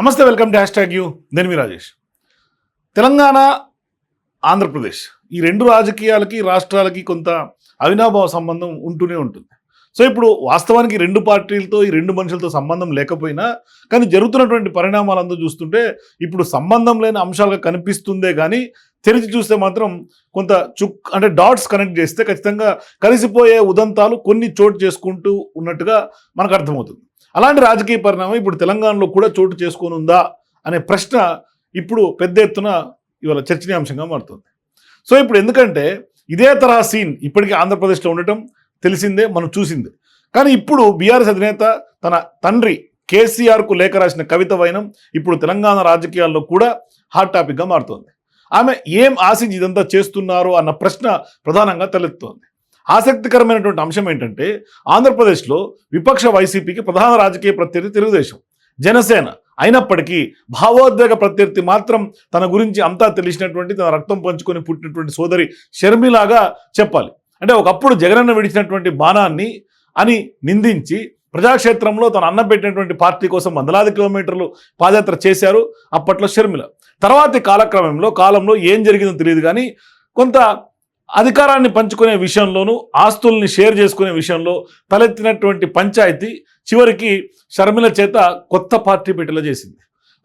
నమస్తే welcome to hashtag U. నేను మీ రాజేష్. తెలంగాణ ఆంధ్రప్రదేశ్ ఈ రెండు రాజకీయాలకి రాష్ట్రాలకి కొంత అవినాభావ సంబంధం ఉంటూనే ఉంటుంది. సో ఇప్పుడు వాస్తవానికి రెండు పార్టీలతో ఈ రెండు మనుషులతో సంబంధం లేకపోయినా కానీ జరుగుతున్నటువంటి పరిణామాలందరూ చూస్తుంటే ఇప్పుడు సంబంధం లేని అంశాలుగా కనిపిస్తుందే కానీ తెరిచి చూస్తే మాత్రం కొంత చుక్ అంటే డాట్స్ కనెక్ట్ చేస్తే ఖచ్చితంగా కలిసిపోయే ఉదంతాలు కొన్ని చోటు చేసుకుంటూ ఉన్నట్టుగా మనకు అర్థమవుతుంది. అలాంటి రాజకీయ పరిణామం ఇప్పుడు తెలంగాణలో కూడా చోటు చేసుకొని ఉందా అనే ప్రశ్న ఇప్పుడు పెద్ద ఎత్తున ఇవాళ చర్చనీయాంశంగా మారుతుంది. సో ఇప్పుడు ఎందుకంటే ఇదే తరహా సీన్ ఇప్పటికీ ఆంధ్రప్రదేశ్లో ఉండటం తెలిసిందే మనం చూసిందే. కానీ ఇప్పుడు బీఆర్ఎస్ అధినేత తన తండ్రి కేసీఆర్కు లేఖ రాసిన కవిత వైనం ఇప్పుడు తెలంగాణ రాజకీయాల్లో కూడా హాట్ టాపిక్గా మారుతోంది. ఆమె ఏం ఆశించి ఇదంతా చేస్తున్నారు అన్న ప్రశ్న ప్రధానంగా తలెత్తుతోంది. ఆసక్తికరమైనటువంటి అంశం ఏంటంటే ఆంధ్రప్రదేశ్లో విపక్ష వైసీపీకి ప్రధాన రాజకీయ ప్రత్యర్థి తెలుగుదేశం. జనసేన అయినప్పటికీ భావోద్వేగ ప్రత్యర్థి మాత్రం తన గురించి అంతా తెలిసినటువంటి తన రక్తం పంచుకొని పుట్టినటువంటి సోదరి షర్మిలాగా చెప్పాలి. అంటే ఒకప్పుడు జగనన్న విడిచినటువంటి బాణాన్ని అని నిందించి ప్రజాక్షేత్రంలో తన అన్నం పెట్టినటువంటి పార్టీ కోసం వందలాది కిలోమీటర్లు పాదయాత్ర చేశారు అప్పట్లో షర్మిల. తర్వాతి కాలక్రమంలో కాలంలో ఏం జరిగిందో తెలియదు కానీ కొంత అధికారాన్ని పంచుకునే విషయంలోనూ ఆస్తుల్ని షేర్ చేసుకునే విషయంలో తలెత్తినటువంటి పంచాయతీ చివరికి షర్మిల చేత కొత్త పార్టీ పెట్టేలా చేసింది.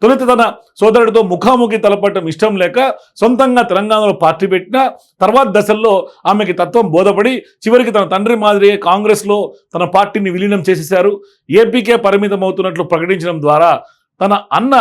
తొలుత తన సోదరుడితో ముఖాముఖి తలపడటం ఇష్టం లేక సొంతంగా తెలంగాణలో పార్టీ పెట్టిన తర్వాత దశల్లో ఆమెకి తత్వం బోధపడి చివరికి తన తండ్రి మాదిరి కాంగ్రెస్లో తన పార్టీని విలీనం చేసేశారు. ఏపీకే పరిమితం అవుతున్నట్లు ప్రకటించడం ద్వారా తన అన్న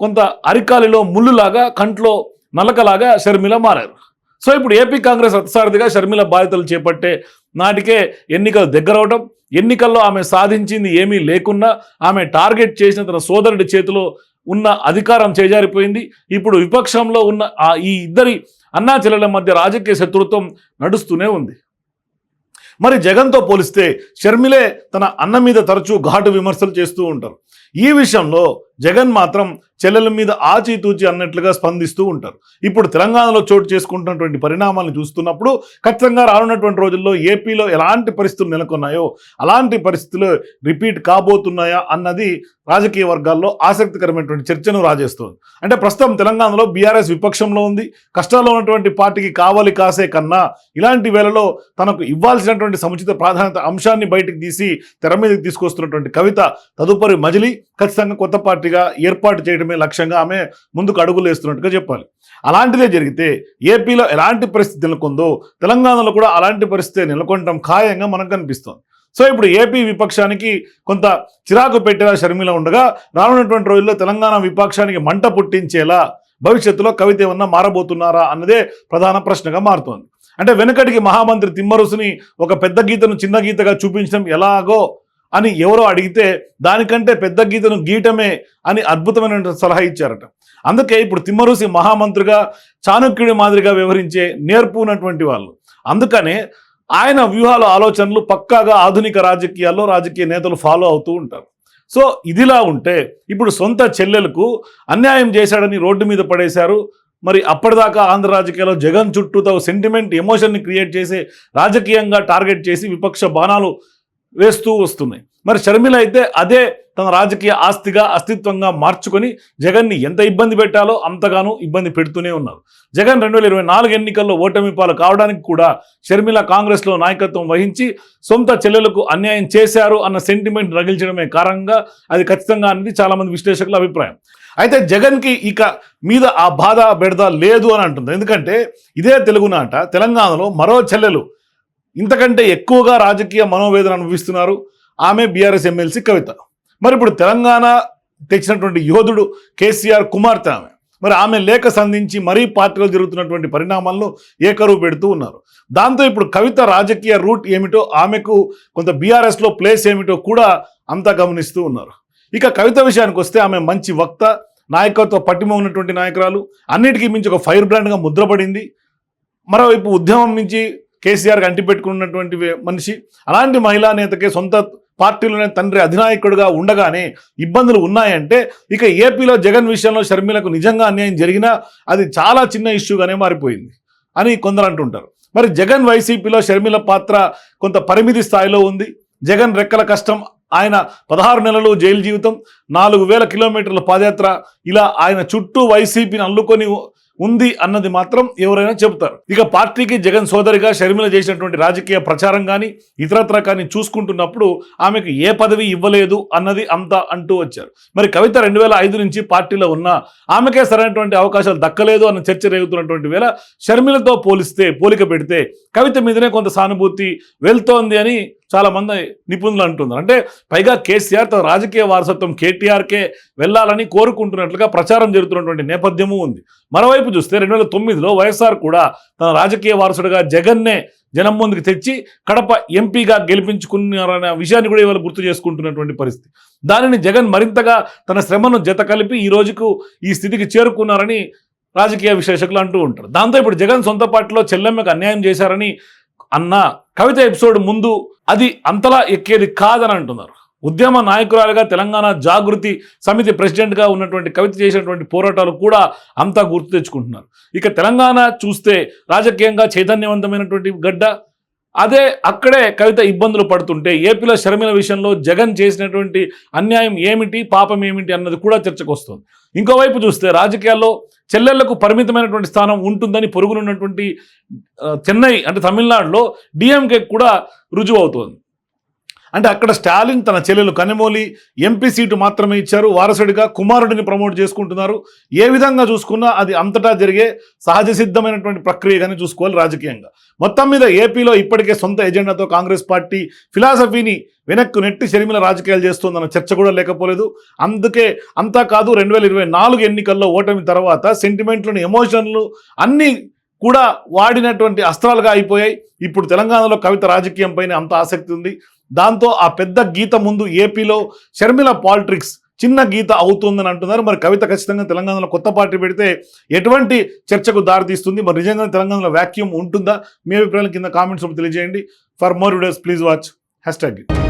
కొంత అరికాలిలో ముళ్ళులాగా కంట్లో నలకలాగా షర్మిల మారారు. సో ఇప్పుడు ఏపీ కాంగ్రెస్ రథసారథిగా షర్మిల బాధ్యతలు చేపట్టే నాటికే ఎన్నికలు దగ్గరవడం ఎన్నికల్లో ఆమె సాధించింది ఏమీ లేకున్నా ఆమె టార్గెట్ చేసిన తన సోదరుడి చేతిలో ఉన్న అధికారం చేజారిపోయింది. ఇప్పుడు విపక్షంలో ఉన్న ఆ ఈ ఇద్దరి అన్నా చెల్లెల మధ్య రాజకీయ శత్రుత్వం నడుస్తూనే ఉంది. మరి జగన్తో పోలిస్తే షర్మిలే తన అన్న మీద తరచూ ఘాటు విమర్శలు చేస్తూ ఉంటారు. ఈ విషయంలో జగన్ మాత్రం చెల్లెల మీద ఆచితూచి అన్నట్లుగా స్పందిస్తూ ఉంటారు. ఇప్పుడు తెలంగాణలో చోటు చేసుకుంటున్నటువంటి పరిణామాలను చూస్తున్నప్పుడు ఖచ్చితంగా రానున్నటువంటి రోజుల్లో ఏపీలో ఎలాంటి పరిస్థితులు నెలకొన్నాయో అలాంటి పరిస్థితులు రిపీట్ కాబోతున్నాయా అన్నది రాజకీయ వర్గాల్లో ఆసక్తికరమైనటువంటి చర్చను రాజేస్తుంది. అంటే ప్రస్తుతం తెలంగాణలో బీఆర్ఎస్ విపక్షంలో ఉంది. కష్టాల్లో ఉన్నటువంటి పార్టీకి కావాలి కాసే కన్నా ఇలాంటి వేళలో తనకు ఇవ్వాల్సినటువంటి సముచిత ప్రాధాన్యత అంశాన్ని బయటకు తీసి తెర మీదకి తీసుకొస్తున్నటువంటి కవిత తదుపరి మజిలీ. ఖచ్చితంగా కొత్త పార్టీగా ఏర్పాటు చేయడమే లక్ష్యంగా ఆమె ముందుకు అడుగులు వేస్తున్నట్టుగా చెప్పాలి. అలాంటిదే జరిగితే ఏపీలో ఎలాంటి పరిస్థితి నెలకొందో తెలంగాణలో కూడా అలాంటి పరిస్థితి నెలకొనడం ఖాయంగా మనకు కనిపిస్తుంది. సో ఇప్పుడు ఏపీ విపక్షానికి కొంత చిరాకు పెట్టేలా షర్మిల ఉండగా రానున్నటువంటి రోజుల్లో తెలంగాణ విపక్షానికి మంట పుట్టించేలా భవిష్యత్తులో కవిత ఏమన్నా మారబోతున్నారా అన్నదే ప్రధాన ప్రశ్నగా మారుతోంది. అంటే వెనుకటికి మహామంత్రి తిమ్మరుసుని ఒక పెద్ద గీతను చిన్న గీతగా చూపించడం ఎలాగో అని ఎవరో అడిగితే దానికంటే పెద్ద గీతను గీయటమే అని అద్భుతమైన సలహా ఇచ్చారట. అందుకే ఇప్పుడు తిమ్మరుసి మహామంత్రిగా చాణక్యుడి మాదిరిగా వ్యవహరించే నేర్పు ఉన్నటువంటి వాళ్ళు. అందుకనే ఆయన వ్యూహాల ఆలోచనలు పక్కాగా ఆధునిక రాజకీయాల్లో రాజకీయ నేతలు ఫాలో అవుతూ ఉంటారు. సో ఇదిలా ఉంటే ఇప్పుడు సొంత చెల్లెలకు అన్యాయం చేశాడని రోడ్డు మీద పడేశారు. మరి అప్పటిదాకా ఆంధ్ర రాజకీయాల్లో జగన్ చుట్టూతో సెంటిమెంట్ ఎమోషన్ని క్రియేట్ చేసి రాజకీయంగా టార్గెట్ చేసి విపక్ష బాణాలు వేస్తూ వస్తున్నాయి. మరి షర్మిల అయితే అదే తన రాజకీయ ఆస్తిగా అస్తిత్వంగా మార్చుకొని జగన్ని ఎంత ఇబ్బంది పెట్టాలో అంతగానో ఇబ్బంది పెడుతూనే ఉన్నారు. జగన్ రెండు వేల ఇరవై నాలుగు ఎన్నికల్లో ఓటమి పాలు కావడానికి కూడా షర్మిల కాంగ్రెస్లో నాయకత్వం వహించి సొంత చెల్లెలకు అన్యాయం చేశారు అన్న సెంటిమెంట్ రగిల్చడమే కారణంగా అది ఖచ్చితంగా అనేది చాలామంది విశ్లేషకుల అభిప్రాయం. అయితే జగన్కి ఇక మీద ఆ బాధ బెడద లేదు అని అంటుంది. ఎందుకంటే ఇదే తెలుగునాట తెలంగాణలో మరో చెల్లెలు ఇంతకంటే ఎక్కువగా రాజకీయ మనోవేదన అనుభవిస్తున్నారు ఆమె బీఆర్ఎస్ ఎమ్మెల్సీ కవిత. మరి ఇప్పుడు తెలంగాణ తెచ్చినటువంటి యోధుడు కేసీఆర్ కుమార్తె ఆమె. మరి ఆమె లేఖ సంధించి మరీ పార్టీలో జరుగుతున్నటువంటి పరిణామాలను ఏకరువు పెడుతూ ఉన్నారు. దాంతో ఇప్పుడు కవిత రాజకీయ రూట్ ఏమిటో ఆమెకు కొంత బీఆర్ఎస్లో ప్లేస్ ఏమిటో కూడా అంతా గమనిస్తూ ఉన్నారు. ఇక కవిత విషయానికి వస్తే ఆమె మంచి వక్త నాయకత్వ పట్టిమ ఉన్నటువంటి నాయకురాలు. అన్నిటికీ మించి ఒక ఫైర్ బ్రాండ్గా ముద్రపడింది. మరోవైపు ఉద్యమం నుంచి కేసీఆర్కి అంటిపెట్టుకున్నటువంటి మనిషి. అలాంటి మహిళా నేతకే సొంత పార్టీలోనే తండ్రి అధినాయకుడుగా ఉండగానే ఇబ్బందులు ఉన్నాయంటే ఇక ఏపీలో జగన్ విషయంలో షర్మిలకు నిజంగా అన్యాయం జరిగినా అది చాలా చిన్న ఇష్యూగానే మారిపోయింది అని కొందరు అంటుంటారు. మరి జగన్ వైసీపీలో షర్మిల పాత్ర కొంత పరిమితి స్థాయిలో ఉంది. జగన్ రెక్కల కష్టం ఆయన పదహారు నెలలు జైలు జీవితం నాలుగు వేల కిలోమీటర్ల పాదయాత్ర ఇలా ఆయన చుట్టూ వైసీపీని అల్లుకొని ఉంది అన్నది మాత్రం ఎవరైనా చెబుతారు. ఇక పార్టీకి జగన్ సోదరిగా షర్మిల చేసినటువంటి రాజకీయ ప్రచారం కానీ ఇతరత్ర కానీ చూసుకుంటున్నప్పుడు ఆమెకు ఏ పదవి ఇవ్వలేదు అన్నది అంతా అంటూ వచ్చారు. మరి కవిత రెండు వేల ఐదు నుంచి పార్టీలో ఉన్న ఆమెకే సరైనటువంటి అవకాశాలు దక్కలేదు అన్న చర్చ రేగుతున్నటువంటి వేళ షర్మిలతో పోలిస్తే పోలిక పెడితే కవిత మీదనే కొంత సానుభూతి వెళ్తోంది అని చాలామంది నిపుణులు అంటున్నారు. అంటే పైగా కేసీఆర్ తన రాజకీయ వారసత్వం కేటీఆర్కే వెళ్ళాలని కోరుకుంటున్నట్లుగా ప్రచారం జరుగుతున్నటువంటి నేపథ్యము ఉంది. మరోవైపు చూస్తే రెండు వేల తొమ్మిదిలో వైఎస్ఆర్ కూడా తన రాజకీయ వారసుడిగా జగన్నే జనం ముందుకు తెచ్చి కడప ఎంపీగా గెలిపించుకున్నారనే విషయాన్ని కూడా ఇవాళ గుర్తు చేసుకుంటున్నటువంటి పరిస్థితి. దానిని జగన్ మరింతగా తన శ్రమను జత కలిపి ఈ రోజుకు ఈ స్థితికి చేరుకున్నారని రాజకీయ విశ్లేషకులు అంటూ ఉంటారు. దాంతో ఇప్పుడు జగన్ సొంత పార్టీలో చెల్లెమ్మకు అన్యాయం చేశారని అన్న కవిత ఎపిసోడ్ ముందు అది అంతలా ఎక్కేది కాదని అంటున్నారు. ఉద్యమ నాయకురాలుగా తెలంగాణ జాగృతి సమితి ప్రెసిడెంట్గా ఉన్నటువంటి కవిత చేసినటువంటి పోరాటాలు కూడా అంతా గుర్తు తెచ్చుకుంటున్నారు. ఇక తెలంగాణ చూస్తే రాజకీయంగా చైతన్యవంతమైనటువంటి గడ్డ అదే అక్కడే కవిత ఇబ్బందులు పడుతుంటే ఏపీలో షర్మిల విషయంలో జగన్ చేసినటువంటి అన్యాయం ఏమిటి పాపం ఏమిటి అన్నది కూడా చర్చకు వస్తుంది ఇంకోవైపు చూస్తే రాజకీయాల్లో చెల్లెళ్ళకు పరిమితమైనటువంటి స్థానం ఉంటుందని పొరుగునున్నటువంటి చెన్నై అంటే తమిళనాడులో డిఎంకే కూడా రుజువు అవుతోంది అంటే అక్కడ స్టాలిన్ తన చెల్లెలు కనిమోలి ఎంపీ సీటు మాత్రమే ఇచ్చారు. వారసుడిగా కుమారుడిని ప్రమోట్ చేసుకుంటున్నారు. ఏ విధంగా చూసుకున్నా అది అంతటా జరిగే సహజ సిద్ధమైనటువంటి ప్రక్రియగానే చూసుకోవాలి రాజకీయంగా. మొత్తం మీద ఏపీలో ఇప్పటికే సొంత ఎజెండాతో కాంగ్రెస్ పార్టీ ఫిలాసఫీని వెనక్కు నెట్టి షర్మిల రాజకీయాలు చేస్తుందన్న చర్చ కూడా లేకపోలేదు. అందుకే అంతా కాదు రెండు వేల ఇరవై నాలుగు ఎన్నికల్లో ఓటమి తర్వాత సెంటిమెంట్లను ఎమోషన్లు అన్నీ కూడా వాడినటువంటి అస్త్రాలుగా అయిపోయాయి. ఇప్పుడు తెలంగాణలో కవిత రాజకీయం పైన అంత ఆసక్తి ఉంది. దాంతో ఆ పెద్ద గీత ముందు ఏపీలో షర్మిల పాలిటిక్స్ చిన్న గీత అవుతుందని అంటున్నారు. మరి కవిత ఖచ్చితంగా తెలంగాణలో కొత్త పార్టీ పెడితే ఎటువంటి చర్చకు దారితీస్తుంది? మరి నిజంగా తెలంగాణలో వ్యాక్యూమ్ ఉంటుందా? మీ అభిప్రాయాల కింద కామెంట్స్ తెలియజేయండి. For more videos please watch. Hashtag